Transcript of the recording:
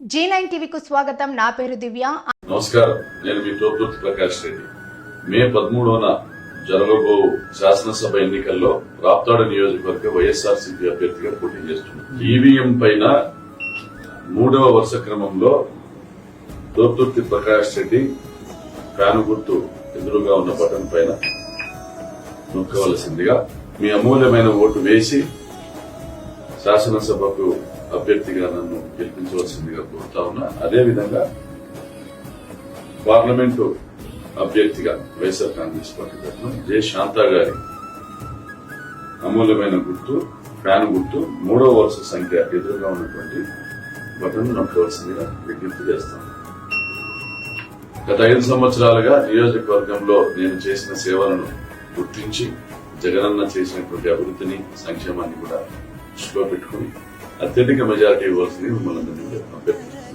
G nine టీవీకు స్వాగతం. నా పేరు దివ్య. నమస్కారం. నేను మీ తోపుర్తి ప్రకాష్ రెడ్డి. మే పదమూడవన జరగబో శాసనసభ ఎన్నికల్లో రాప్తాడు నియోజకవర్గ వైఎస్ఆర్ సిపి అభ్యర్థిగా పోటీ చేస్తున్నాను ఈవీఎం పైన మూడవ వరుస క్రమంలో తోపుర్తి ప్రకాష్ రెడ్డి ఫ్యాను గుర్తు ఎదురుగా ఉన్న బటన్ పైన నొక్కవలసిందిగా మీ అమూల్యమైన ఓటు వేసి శాసనసభకు అభ్యర్థిగా నన్ను గెలిపించవలసిందిగా కోరుతా ఉన్నా. అదేవిధంగా పార్లమెంటు అభ్యర్థిగా వైఎస్ఆర్ కాంగ్రెస్ పార్టీ తరఫున జె శాంతా గారి అమూల్యమైన గుర్తు ఫ్యాన్ గుర్తు మూడవ వరుస సంఖ్య ఎదురుగా ఉన్నటువంటి బటన్ నొక్కవలసిందిగా విజ్ఞప్తి చేస్తాను. గత ఐదు సంవత్సరాలుగా నియోజకవర్గంలో నేను చేసిన సేవలను గుర్తించి జగనన్న చేసినటువంటి అభివృద్ధిని సంక్షేమాన్ని కూడా దృష్టిలో పెట్టుకుని. అత్యధిక మెజారిటీ ఇవ్వాల్సింది మిమ్మల్ని అభ్యర్థిస్తున్నాను